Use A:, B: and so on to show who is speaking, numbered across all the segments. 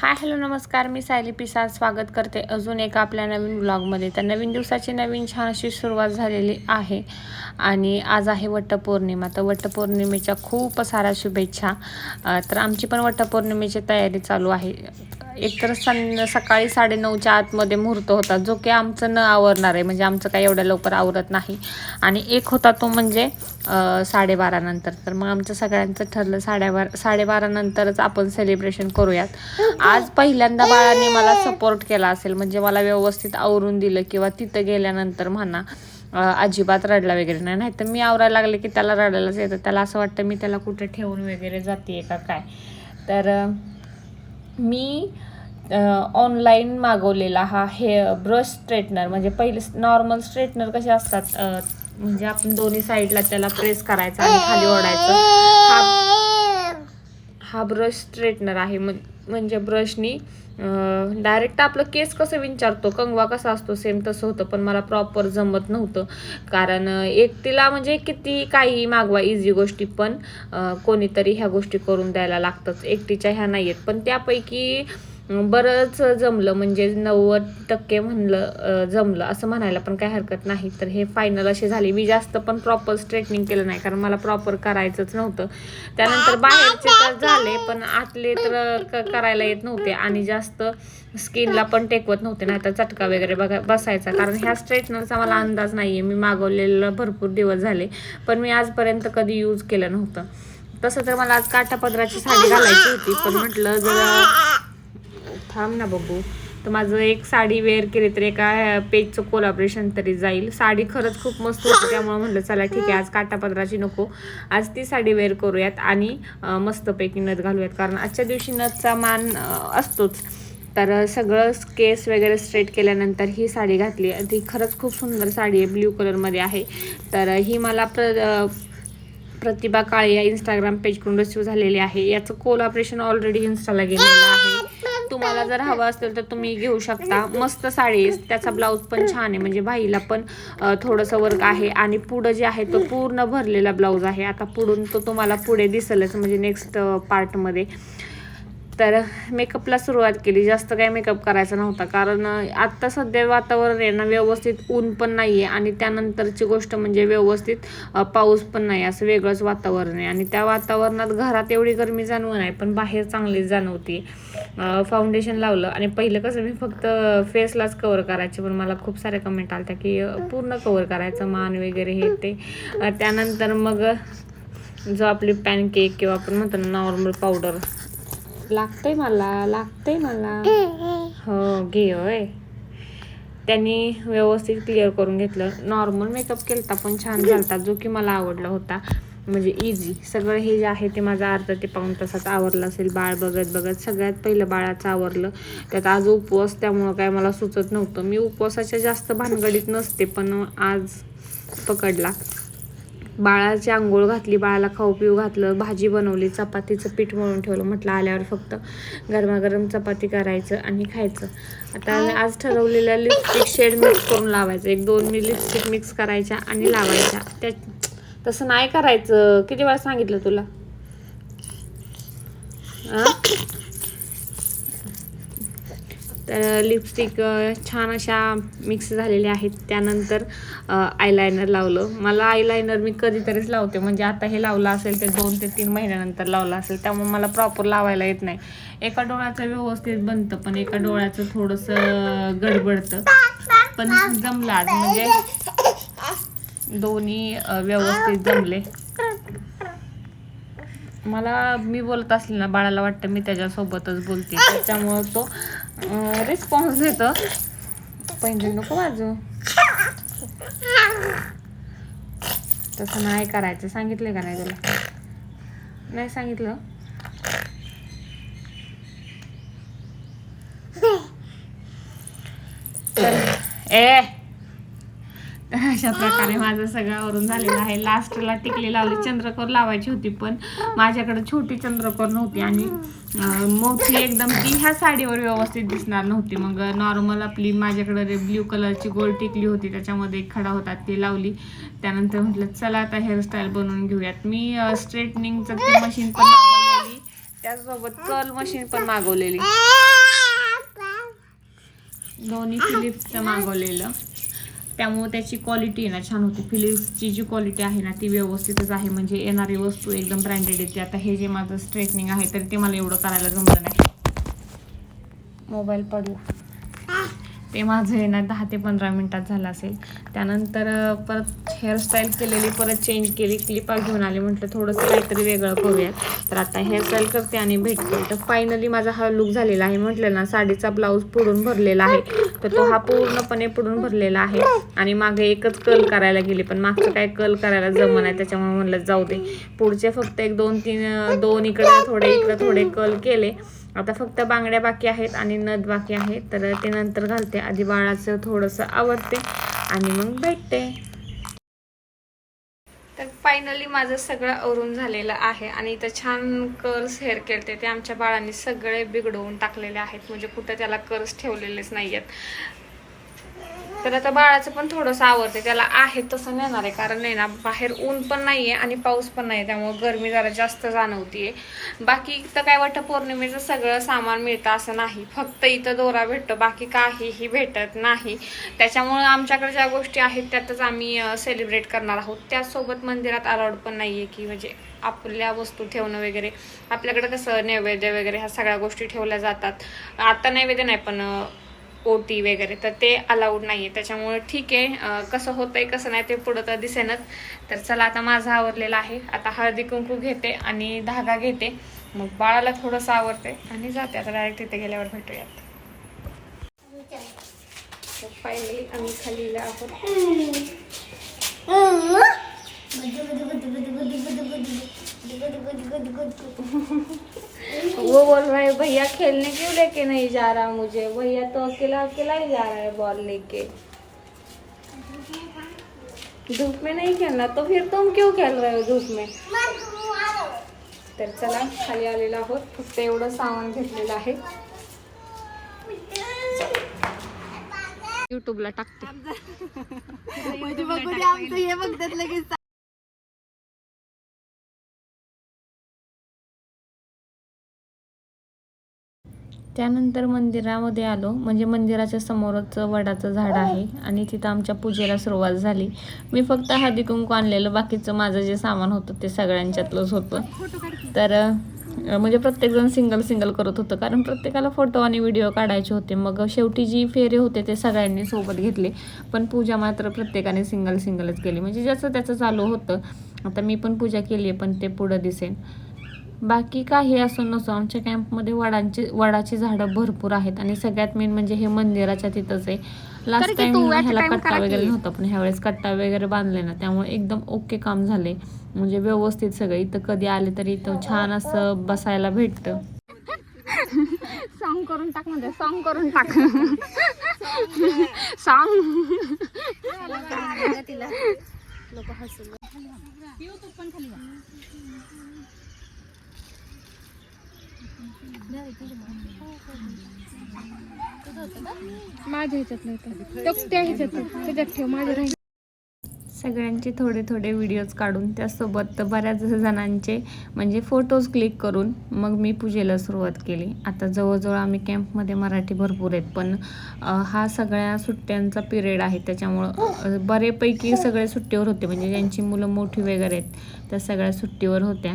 A: Hi hello नमस्कार. मी सायली पिसाळ स्वागत करते अजून एका आपल्या नवीन ब्लॉगमध्ये तर नवीन दिवसाची नवीन छान अशी सुरुवात झालेली आहे. आणि आज आहे वटपौर्णिमा. तर वटपौर्णिमेच्या खूप साऱ्या शुभेच्छा. तर आमची पण वटपौर्णिमेची तयारी चालू आहे. एकतर सं सकाळी साडेनऊच्या आतमध्ये मुहूर्त होता जो की आमचं न आवरणार आहे म्हणजे आमचं काही एवढ्या लवकर आवरत नाही. आणि एक होता तो म्हणजे साडेबारानंतर तर मग आमचं सगळ्यांचं ठरलं साडेबारा साडेबारानंतरच आपण सेलिब्रेशन करूयात. आज पहिल्यांदा बाळाने मला सपोर्ट केला असेल म्हणजे मला व्यवस्थित आवरून दिलं किंवा तिथं गेल्यानंतर म्हणा अजिबात रडला वगैरे नाही. नाही तर मी आवरायला लागले की त्याला रडायलाच येतं. त्याला असं वाटतं मी त्याला कुठे ठेवून वगैरे जाते का काय? तर मी ऑनलाईन मागवलेला हा हे ब्रश स्ट्रेटनर म्हणजे पहिले नॉर्मल स्ट्रेटनर कसे असतात? म्हणजे आपण दोन्ही साईडला त्याला प्रेस करायचा आणि खाली ओढायचं. हा हा ब्रश स्ट्रेटनर आहे. म्हणजे ब्रशनी डायरेक्ट आपलं केस कसं विचारतो? कंगवा कसा असतो? सेम तसं होतं पण मला प्रॉपर जमत नव्हतं. कारण एकटीला म्हणजे किती काही मागवा इझी गोष्टी पण कोणीतरी ह्या गोष्टी करून द्यायला लागतंच. एकटीच्या ह्या नाही आहेत पण त्यापैकी बरंच जमलं म्हणजे नव्वद टक्के म्हणलं जमलं असं म्हणायला पण काही हरकत नाही. तर हे फायनल असे झाले. मी जास्त पण प्रॉपर स्ट्रेटनिंग केलं नाही कारण मला प्रॉपर करायचंच नव्हतं. त्यानंतर बाहेरचे तर झाले पण आतले तर क- करायला येत नव्हते आणि जास्त स्किनला पण टेकवत नव्हते. नाही तर चटका वगैरे बघा बसायचा. कारण ह्या स्ट्रेटनरचा मला अंदाज नाही आहे मी मागवलेलं भरपूर दिवस झाले पण मी आजपर्यंत कधी यूज केलं नव्हतं. तसं तर मला आज काठापदराची साडी घालायची होती पण म्हटलं जरा थांब ना बघू. तर माझं एक साडी वेअर केली तर एका पेजचं कोलॅबरेशन तरी जाईल. साडी खरंच खूप मस्त होती त्यामुळे म्हटलं चला ठीक आहे आज काटापदराची नको. आज ती साडी वेअर करूयात आणि मस्तपैकी नथ घालूयात. कारण आजच्या दिवशी नथचा मान असतोच. तर सगळं केस वगैरे स्ट्रेट केल्यानंतर ही साडी घातली. ती खरंच खूप सुंदर साडी आहे ब्ल्यू कलरमध्ये आहे. तर ही मला प्र प्रतिभा काळे या इंस्टाग्राम पेजकडून रिसिव्ह झालेली आहे. याचं कोलॅबरेशन ऑलरेडी इन्स्टाला गेलेलं आहे. तुम्हाला जर हवं असेल तर तुम्ही घेऊ शकता. मस्त साडी त्याचा ब्लाऊज पण छान आहे. म्हणजे भाईला पण थोडंसं वर्क आहे. आणि पुढं जे आहे तो पूर्ण भरलेला ब्लाऊज आहे. आता पुढून तो तुम्हाला पुढे दिसेलच. म्हणजे नेक्स्ट पार्टमध्ये तर मेकअपला सुरुवात केली. जास्त काही मेकअप करायचा नव्हता. कारण आत्ता सध्या वातावरण आहे ना व्यवस्थित ऊन पण नाही आहे आणि त्यानंतरची गोष्ट म्हणजे व्यवस्थित पाऊस पण नाही. असं वेगळंच वातावरण आहे. आणि त्या वातावरणात घरात एवढी गरमी जाणवत नाही पण बाहेर चांगलीच जाणवती. फाउंडेशन लावलं. आणि पहिलं कसं मी फक्त फेसलाच कवर करायचे. पण मला खूप सारे कमेंट आल्या की पूर्ण कवर करायचं मान वगैरे हे ते. त्यानंतर मग जो आपली पॅनकेक किंवा आपण म्हणतो ना नॉर्मल पावडर लागतंय मला लागतंय मला. हो घे होय. त्यांनी व्यवस्थित क्लिअर करून घेतलं. नॉर्मल मेकअप केलता पण छान झालता. जो की मला आवडला होता. म्हणजे इझी सगळं हे जे आहे ते माझा अर्धा ते पाऊण तासात आवरलं असेल. बाळ बघत बघत सगळ्यात पहिलं बाळाचं आवरलं. त्यात आज उपवास त्यामुळं काय मला सुचत नव्हतं. मी उपवासाच्या जास्त भानगडीत नसते पण आज पकडला. बाळाची आंघोळ घातली बाळाला खाऊ पिऊ घातलं भाजी बनवली चपातीचं पीठ मळून ठेवलं म्हटलं आल्यावर फक्त गरमागरम चपाती करायचं आणि खायचं. आता आज ठरवलेलं लिपस्टिक शेड मिक्स करून लावायचं. एक दोन मी लिपस्टिक मिक्स करायच्या आणि लावायच्या. त्या तसं नाही करायचं. किती वेळा सांगितलं तुला? आ? तर लिपस्टिक छान अशा मिक्स झालेल्या आहेत. त्यानंतर आयलायनर लावलं. मला आयलायनर मी कधीतरीच लावते. म्हणजे आता हे लावलं असेल ते दोन ते तीन महिन्यानंतर लावलं असेल त्यामुळे मला प्रॉपर लावायला येत नाही. एका डोळ्याचं व्यवस्थित बनतं पण एका डोळ्याचं थोडंसं गडबडतं. पण जमला आज. म्हणजे दोन्ही व्यवस्थित जमले. मला मी बोलत असले ना बाळाला वाटतं मी त्याच्यासोबतच बोलते. त्याच्यामुळं तो रिस्पॉन्स देतो. पैंजण नको वाजू तसं नाही करायचं. सांगितलं का नाही तुला? नाही सांगितलं? ए! अशा प्रकारे माझं सगळं आवरून झालेलं आहे. लास्टला टिकली लावली चंद्रकोर लावायची होती पण माझ्याकडे छोटी चंद्रकोर नव्हती आणि मोठी एकदम ती ह्या साडीवर व्यवस्थित दिसणार नव्हती. मग नॉर्मल आपली माझ्याकडे ब्ल्यू कलरची गोल टिकली होती त्याच्यामध्ये एक खडा होता ती लावली. त्यानंतर म्हटलं चला आता हेअरस्टाईल बनवून घेऊयात. मी स्ट्रेटनिंगचं ती मशीन पण मागवलेली. त्याचसोबत कर्ल मशीन पण मागवलेली. दोन्ही फिलिप्सचं मागवलेलं. त्यामुळे त्याची क्वालिटी आहे ना छान होती. फिलिप्सची जी क्वालिटी आहे ना ती व्यवस्थितच आहे. म्हणजे येणारी वस्तू एकदम ब्रँडेड येते आता हे जे माझं स्ट्रेटनिंग आहे तर ते मला एवढं करायला जमलं नाही. मोबाईल पडला ते माझं आहे ना दहा ते पंधरा मिनटात झालं असेल. त्यानंतर परत हेअरस्टाईल केलेली परत चेंज केली क्लिपा घेऊन आले म्हटलं थोडंसं काहीतरी वेगळं करूयात. तर आता हेअरस्टाईल करते आणि भेटते. तर फायनली माझा हा लुक झालेला आहे. म्हटलं ना साडीचा ब्लाऊज पुढून भरलेला आहे. तर तो हा पूर्णपणे पुढून भरलेला आहे. आणि मागे एकच कल करायला गेली पण मागचं काय कल करायला जमन आहे त्याच्यामुळे म्हणलं जाऊ दे. पुढचे फक्त एक दोन तीन दोन इकडे थोडे इकडे थोडे कल केले. आता फक्त बांगड्या बाकी आहेत आणि नद बाकी आहे तर ते नंतर घालते. आधी बाळाचं थोडंसं आवडते आणि मग भेटते. तर फायनली माझं सगळं आवरून झालेलं आहे आणि इथं छान कर्स हेअर केलते ते आमच्या बाळांनी सगळे बिघडवून टाकलेले आहेत. म्हणजे कुठं त्याला कर्स ठेवलेलेच नाही आहेत तर आता बाळाचं पण थोडंसं आवडते त्याला आहे तसं नेणार आहे कारण नाही ना बाहेर ऊन पण नाही आहे आणि पाऊस पण नाही त्यामुळं गरमी जरा जास्त जाणवतीये. बाकी तर काय वाटतं पौर्णिमेचं सगळं सामान मिळतं असं नाही. फक्त इथं दोरा भेटतो बाकी काहीही भेटत नाही. त्याच्यामुळं आमच्याकडे ज्या गोष्टी आहेत त्यातच आम्ही सेलिब्रेट करणार आहोत. त्याचसोबत मंदिरात अलाउड पण नाही आहे की म्हणजे आपल्या वस्तू ठेवणं वगैरे. आपल्याकडे कसं नैवेद्य वगैरे ह्या सगळ्या गोष्टी ठेवल्या जातात. आता नैवेद्य नाही पण ओटी वगैरे तर ते अलाउड नाही आहे त्याच्यामुळे ठीक आहे कसं कसं होतंय कसं नाही ते पुढं तर दिसेनच. तर चला आता माझं आवरलेलं आहे. आता हळदी कुंकू घेते आणि धागा घेते. मग बाळाला थोडंसं आवडते आणि जाते. आता डायरेक्ट तिथे गेल्यावर भेटूयात. फायनली आम्ही खाली आहोत. वो बोल रहा है भैया खेलने क्यों लेके नहीं जा रहा मुझे? भैया तो अकेला अकेला ही जा रहा है बॉल लेके. धूप में नहीं खेलना तो फिर तुम क्यों खेल रहे हो धूप में? तर चला खाली आलेलो आहोत फक्त एवढं सामान घेतलेलं आहे. युट्यूबला टाकते. त्यानंतर मंदिरामध्ये आलो. म्हणजे मंदिराच्या समोरच वडाचं झाड आहे आणि तिथं आमच्या पूजेला सुरुवात झाली. मी फक्त हळदी कुंकू आणलेलं. बाकीचं माझं जे सामान होतं ते सगळ्यांच्यातलंच होतं. तर म्हणजे प्रत्येकजण सिंगल सिंगल करत होतं. कारण प्रत्येकाला फोटो आणि व्हिडिओ काढायचे होते. मग शेवटी जी फेरे होते ते सगळ्यांनी सोबत घेतले. पण पूजा मात्र प्रत्येकाने सिंगल सिंगलच केली. म्हणजे ज्याचं त्याचं चालू होतं. आता मी पण पूजा केली आहे पण ते पुढं दिसेन. बाकी काही असो नसो. आमच्या कॅम्पमध्ये वडांची वडाची झाडं भरपूर आहेत आणि सगळ्यात मेन म्हणजे हे मंदिराच्या तिथंच आहे. लास्ट टाइम ह्याला कट्टा वगैरे नव्हता पण ह्यावेळेस कट्टा वगैरे बांधले ना त्यामुळे एकदम ओके काम झाले म्हणजे व्यवस्थित सगळं. इथं कधी आले तरी इथं छान असं बसायला भेटतं.
B: सॉंग करून टाक म्हणजे सॉंग करून टाक. सॉंग माझ्या त्या त्याच्यात ठेव माझ्या राहील.
A: सगळ्यांचे थोडे थोडे व्हिडिओज काढून त्यासोबत बऱ्याच जणांचे म्हणजे फोटोज क्लिक करून मग मी पूजेला सुरुवात केली. आता जवळजवळ आम्ही कॅम्पमध्ये मराठी भरपूर आहेत पण हा सगळ्या सुट्ट्यांचा पिरियड आहे. त्याच्यामुळं बरेपैकी सगळे सुट्टीवर होते. म्हणजे ज्यांची मुलं मोठी वगैरे आहेत त्या सगळ्या सुट्टीवर होत्या.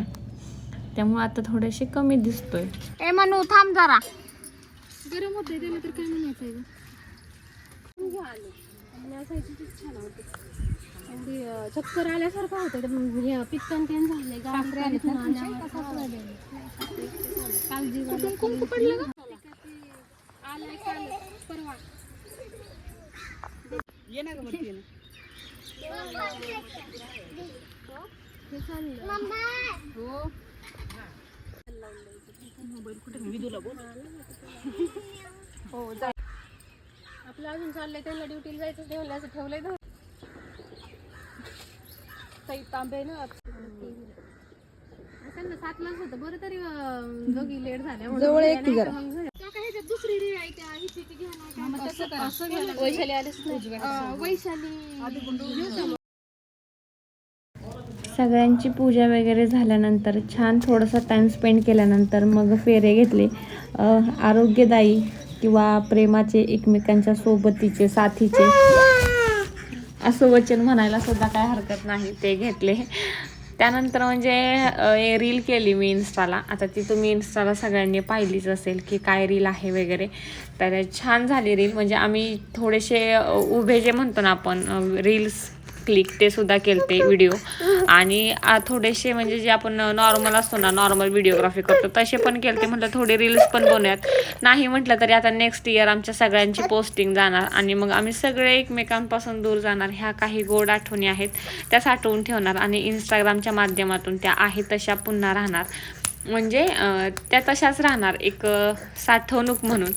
A: त्यामुळे आता थोडेसे कमी दिसतोय.
B: ए मनू थांब जरा. गरम होते त्याला तर काय म्हणायचं चक्कर आल्यासारखं होतं पित्तन तेन झाले कुंकू पडलं का आलंय काल परवा. हे चाललं हो. हो जा आपलं अजून चाललंय त्यांना ड्युटीला जायचं ठेवलं ठेवलंय ना. काही तांबे ना. त्यांना सात लाख होतं बरं तरी दोघी लेट झाल्या जवळ एक दुसरी रीळ आहे त्या हिची ती घ्या ना. वैशाली आलेच नाही. वैशाली.
A: सगळ्यांची पूजा वगैरे झाल्यानंतर छान थोडासा टाईम स्पेंड केल्यानंतर मग फेरे घेतले. आरोग्यदायी किंवा प्रेमाचे एकमेकांच्या सोबतीचे साथीचे. असं वचन म्हणायला सुद्धा काय हरकत नाही ते घेतले. त्यानंतर म्हणजे रील केली मी इन्स्टाला आता ती तुम्ही इन्स्टाला सगळ्यांनी पाहिलीच असेल की काय रील आहे वगैरे. तर छान झाली रील म्हणजे आम्ही थोडेसे उभे जे म्हणतो ना आपण रील्स क्लिक ते सुद्धा केलते व्हिडिओ आणि थोडेसे म्हणजे जे आपण नॉर्मल असतो ना नॉर्मल व्हिडिओग्राफी करतो तसे पण केलते म्हटलं थोडे रील्स पण बनवूयात. नाही म्हटलं तरी आता नेक्स्ट इयर आमच्या सगळ्यांची पोस्टिंग जाणार आणि मग आम्ही सगळे एकमेकांपासून दूर जाणार ह्या काही गोड आठवणी आहेत त्या साठवून ठेवणार आणि इंस्टाग्रामच्या माध्यमातून त्या आहेत तशा पुन्हा राहणार. म्हणजे त्या तशाच राहणार एक साठवणूक म्हणून.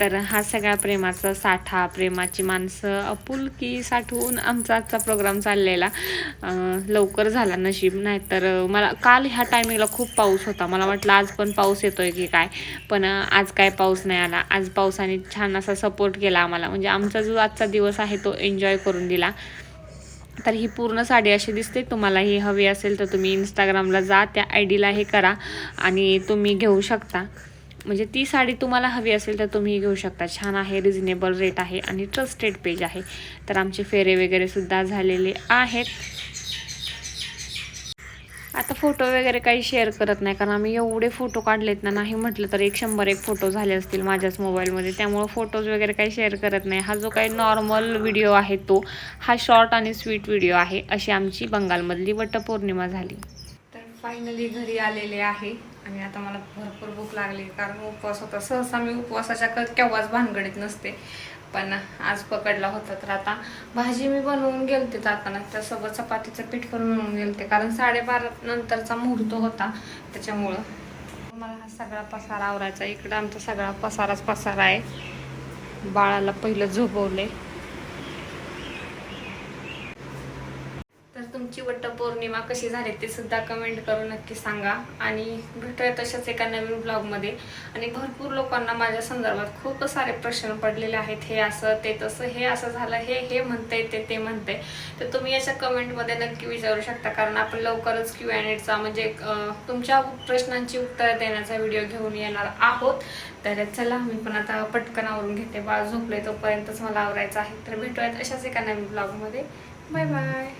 A: तर हा सगळा प्रेमाचा साठा प्रेमाची माणसं आपुलकी साठवून आमचा आजचा प्रोग्राम चाललेला. लवकर झाला नशीब. नाही तर मला काल ह्या टायमिंगला खूप पाऊस होता. मला वाटलं आज पण पाऊस येतोय की काय. पण आज काय पाऊस नाही आला. आज पावसाने छान असा सपोर्ट केला आम्हाला. म्हणजे आमचा जो आजचा दिवस आहे तो एन्जॉय करून दिला. तर ही पूर्ण साडी अशी दिसते. तुम्हाला ही हवी असेल तर तुम्ही इंस्टाग्रामला जा. त्या आय डीला हे करा. आणि तुम्ही घेऊ शकता. म्हणजे ती साडी तुम्हाला हवी असेल तर तुम्ही घेऊ शकता. छान आहे रिझनेबल रेट आहे आणि ट्रस्टेड पेज आहे. तर आमचे फेरे वगैरे सुद्धा झालेले आहेत. आता फोटो वगैरे काही शेअर करत नाही कारण आम्ही एवढे फोटो काढलेत ना नाही म्हटलं तर एक शंभर एक फोटो झाले असतील माझ्याच मोबाईलमध्ये त्यामुळं फोटोज वगैरे काही शेअर करत नाही. हा जो काही नॉर्मल व्हिडिओ आहे तो हा शॉर्ट आणि स्वीट व्हिडिओ आहे. अशी आमची बंगालमधली वटपौर्णिमा झाली. तर फायनली घरी आलेले आहे. आणि आता मला भरपूर भूक लागली कारण उपवास होता. सहसा मी उपवासाच्या क- केव्हाच भानगडीत नसते. पण आज पकडला होता तर आता भाजी मी बनवून गेलते जाताना त्यासोबत चपातीचं पीठ पण बनवून गेलते. कारण साडेबारा नंतरचा मुहूर्त होता त्याच्यामुळं मला हा सगळा पसारा आवरायचा. इकडं आमचा सगळा पसाराच पसारा आहे. बाळाला पहिलं झोपवले तुमची वटपौर्णिमा कशी झाली ते सुद्धा कमेंट करून नक्की सांगा. आणि भेटूया तशाच एका नवीन ब्लॉगमध्ये आणि भरपूर लोकांना माझ्या संदर्भात खूप सारे प्रश्न पडलेले आहेत. हे असं ते तसं हे असं झालं हे हे म्हणतंय ते ते म्हणतंय. तर तुम्ही याच्या कमेंटमध्ये नक्की विचारू शकता. कारण आपण लवकरच क्यू अँड एडचा म्हणजे तुमच्या प्रश्नांची उत्तरं देण्याचा व्हिडिओ घेऊन येणार आहोत. तर चला मी पण आता पटकन आवरून घेते. बाळ झोपले तोपर्यंतच मला आवरायचं आहे. तर भेटूयात अशाच एका नवीन ब्लॉगमध्ये बाय बाय